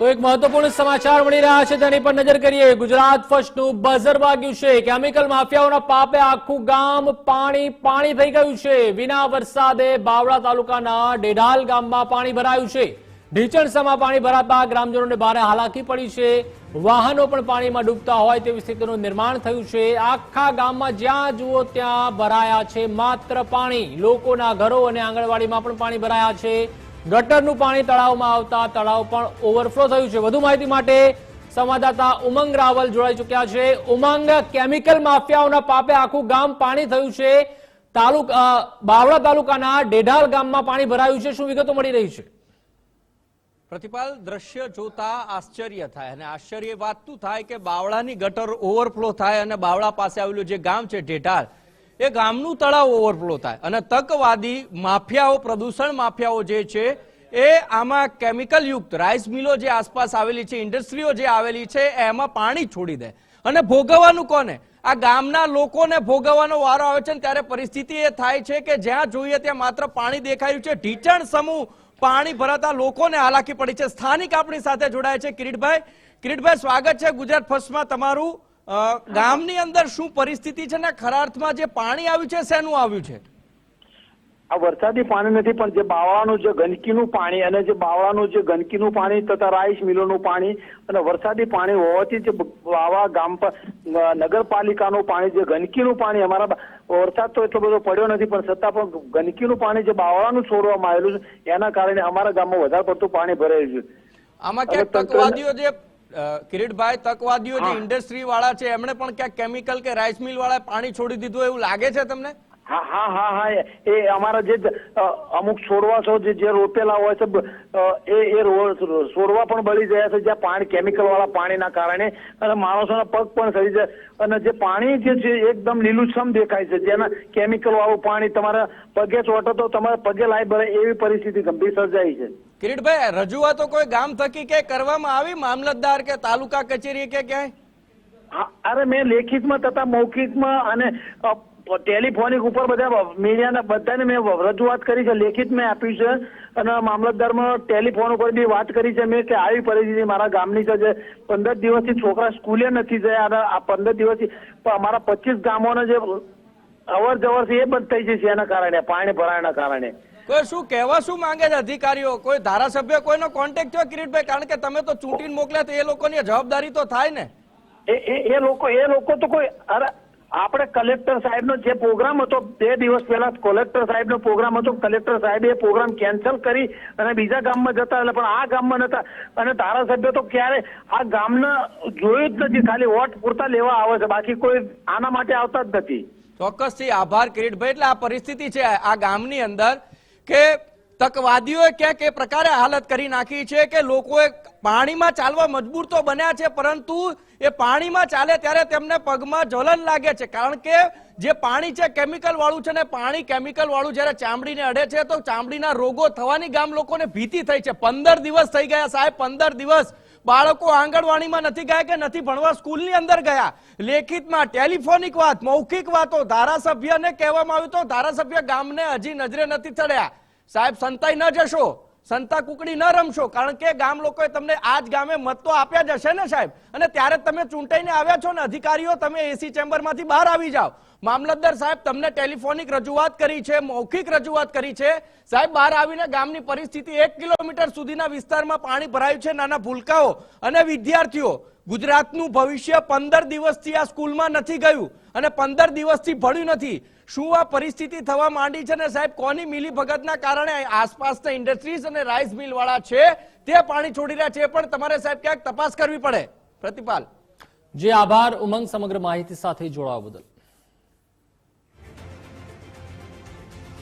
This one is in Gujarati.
તો એક મહત્વપૂર્ણ સમાચાર મળી રહ્યા છે, તેની પર નજર કરીએ. ગુજરાત ફર્સ્ટનું બઝર વાગ્યું છે. કેમિકલ માફિયાઓના પાપે આખું ગામ પાણી પાણી થઈ ગયું છે. વિના વરસાદે બાવળા તાલુકાના ડેઢાલ ગામમાં પાણી ભરાયું છે. ઢીચણસામાં પાણી ભરાતા ગ્રામજનોને ભારે હાલાકી પડી છે. વાહનો પણ પાણીમાં ડૂબતા હોય તેવી સ્થિતિનું નિર્માણ થયું છે. આખા ગામમાં જ્યાં જુઓ ત્યાં ભરાયા છે માત્ર પાણી. લોકોના ઘરો અને આંગણવાડીમાં પણ પાણી ભરાયા છે. ગટરનું પાણી તળાવમાં આવતા તળાવ પણ ઓવરફ્લો થયું છે. વધુ માહિતી માટે સંવાદદાતા ઉમંગ રાવલ જોડાઈ ચુક્યા છે. ઉમંગ કેમિકલ માફિયાઓના પાપે આખું ગામ પાણી થયું છે. તાલુકા બાવળા તાલુકાના ડેઢાલ ગામમાં પાણી ભરાયું છે. શું વિગતો મળી રહી છે? પ્રતિપાલ, દ્રશ્ય જોતા આશ્ચર્ય થાય અને આશ્ચર્ય વાત તું થાય કે બાવળાની ગટર ઓવરફ્લો થાય અને બાવળા પાસે આવેલું જે ગામ છે ઢેઢાળ એ ગામનું તળાવ ઓવરફ્લો થાય. અને તકવાદી માફિયાઓ, પ્રદૂષણ માફિયાઓ જે છે, એ આમાં કેમિકલ યુક્ત રાઈસ મિલો જે આસપાસ આવેલી છે ઇન્ડસ્ટ્રીઓ જે આવેલી છે એમાં પાણી છોડી દે. અને ભોગવવાનું કોને? આ ગામના લોકોને ભોગવવાનો વારો આવે છે ત્યારે પરિસ્થિતિ એ થાય છે કે જ્યાં જોઈએ ત્યાં માત્ર પાણી દેખાયું છે. ઢીચણ સમૂહ પાણી ભરાતા લોકોને હાલાકી પડી છે. સ્થાનિક આપણી સાથે જોડાય છે કિરીટભાઈ. કિરીટભાઈ, સ્વાગત છે ગુજરાત ફર્સ્ટમાં તમારું. ગામની અંદર શું પરિસ્થિતિ છે ને? ખરા અર્થમાં જે પાણી આવ્યું છે શેનું આવ્યું છે? આ વરસાદી પાણી નથી પણ જે બાવળાનું જે ગંદકીનું પાણી અને જે બાવળાનું જે ગંદકીનું પાણી તથા રાઈસ મિલોનું પાણી અને વરસાદી પાણી હોવાથી જે બાવા ગામ પર નગરપાલિકાનું પાણી જે ગંદકીનું પાણી અમારા વરસાદ તો એટલો બધો પડ્યો નથી પણ છતાં પણ ગંદકીનું પાણી જે બાવળાનું છોડવામાં આવેલું છે એના કારણે અમારા ગામમાં વધારે પડતું પાણી ભરાયું છે. આમાં ક્યાંક તકવાદીઓ જે કિરીટભાઈ તકવાદીઓ જે ઇન્ડસ્ટ્રી વાળા છે એમણે પણ ક્યાંક કેમિકલ કે રાઈસ મિલ વાળા પાણી છોડી દીધું એવું લાગે છે તમને? હા હા હા હા એ- અમારા જે અમુક છોડવાશો જે જે રોપેલા હોય છે એ એ છોડવા પણ બળી ગયા છે જ્યાં પાણી કેમિકલ વાળા પાણીના કારણે અને માણસોના પગ પણ સરી જાય. અને જે પાણી જે છે એકદમ લીલુંછમ દેખાય છે જેના કેમિકલ વાળું પાણી તમારા પગે ચોટો તો તમારા પગે લાઈ ભરે એવી પરિસ્થિતિ ગંભીર સર્જાઈ છે. કિરીટભાઈ, રજૂઆતો કોઈ ગામ થકી કે કરવામાં આવી? મામલતદાર કે તાલુકા કચેરી કે ક્યાંય? અરે મેં લેખિતમાં તથા મૌખિકમાં અને ટેલિફોનિક ઉપર બધા મીડિયાના બધાને મેં રજૂઆત કરી છે, લેખિત મેં આપ્યું છે. અને મામલતદારમાં ટેલિફોન ઉપર બી વાત કરી છે મેં કે આવી પરિસ્થિતિ મારા ગામની છે જે પંદર દિવસથી છોકરા સ્કૂલે નથી ગયા અને આ પંદર દિવસથી અમારા પચીસ ગામોના જે અવર જવર છે એ બંધ થઈ છે એના કારણે, પાણી ભરાયના કારણે. કોઈ શું કહેવા શું માંગે છે અધિકારીઓ? કોઈ ધારાસભ્ય કોઈનો કોન્ટેક્ટ થયો કિરીટભાઈ કારણ કે તમે તો ચૂંટીને મોકલ્યા તો એ લોકોની જવાબદારી તો થાય ને. એ એ એ લોકો એ લોકો તો કોઈ અરે આપણે કલેક્ટર સાહેબનો જે પ્રોગ્રામ હતો બે દિવસ પહેલા કલેક્ટર સાહેબનો પ્રોગ્રામ હતો. કલેક્ટર સાહેબે એ પ્રોગ્રામ કેન્સલ કરી અને બીજા ગામમાં જતા એટલે પણ આ ગામમાં નતા. અને ધારાસભ્ય તો ક્યારે આ ગામના જોયું જ નથી. ખાલી વોટ પૂરતા લેવા આવે છે. બાકી કોઈ આના માટે આવતા જ નથી. ચોક્કસથી આભાર કિરીટભાઈ એટલે આ પરિસ્થિતિ છે. આ ગામની અંદર કે તકવાદીઓએ ક્યાંક એ પ્રકારે હાલત કરી નાખી છે કે લોકોએ પાણીમાં ચાલવા મજબૂર તો બન્યા છે, પરંતુ એ પાણીમાં ચાલે ત્યારે તેમને પગમાં જ્વલન લાગે છે. કારણ કે જે પાણી છે કેમિકલ વાળું છે ને પાણી કેમિકલ વાળું જ્યારે ચામડીને અડે છે, તો ચામડીના રોગો થવાની ગામ લોકોને ભીતિ થઈ છે. પંદર દિવસ થઈ ગયા સાહેબ, પંદર દિવસ. બાળકો આંગણવાડીમાં નથી ગયા કે નથી ભણવા, સ્કૂલની અંદર ગયા. લેખિતમાં ટેલિફોનિક વાત, મૌખિક વાતો, ધારાસભ્યને કહેવામાં આવ્યું તો ધારાસભ્ય ગામને હજી નજરે નથી ચડ્યા. સાહેબ, સંતાઈ ન જશો. સંતા કુકડી ન રમશો, કારણ કે ગામ લોકોએ તમને આ જ ગામે મત તો આપ્યા જ હશે ને સાહેબ? અને ત્યારે તમે ચૂંટાઈને આવ્યા છો ને, અધિકારીઓ, તમે એસી ચેમ્બરમાંથી બહાર આવી જાઓ. મામલતદાર સાહેબ, તમને ટેલિફોનિક રજૂઆત કરી છે, મૌખિક રજૂઆત કરી છે. સાહેબ, બહાર આવીને ગામની પરિસ્થિતિ એક કિલોમીટર સુધીના વિસ્તારમાં પાણી ભરાયું છે, નાના ભૂલકાઓ. અને વિદ્યાર્થીઓ ગુજરાતનું ભવિષ્ય પંદર દિવસથી આ સ્કૂલમાં નથી ગયું અને પંદર દિવસથી ભણ્યું નથી. શું આ પરિસ્થિતિ થવા માંડી છે ને સાહેબ? કોની મિલી ભગતના કારણે આસપાસના ઇન્ડસ્ટ્રીઝ અને રાઈસ મિલ વાળા છે? તે પાણી છોડી રહ્યા છે, પણ તમારે સાહેબ ક્યાંક તપાસ કરવી પડે. પ્રતિપાલ. જે આભાર, ઉમંગ, સમગ્ર માહિતી સાથે જોડાવા બદલ.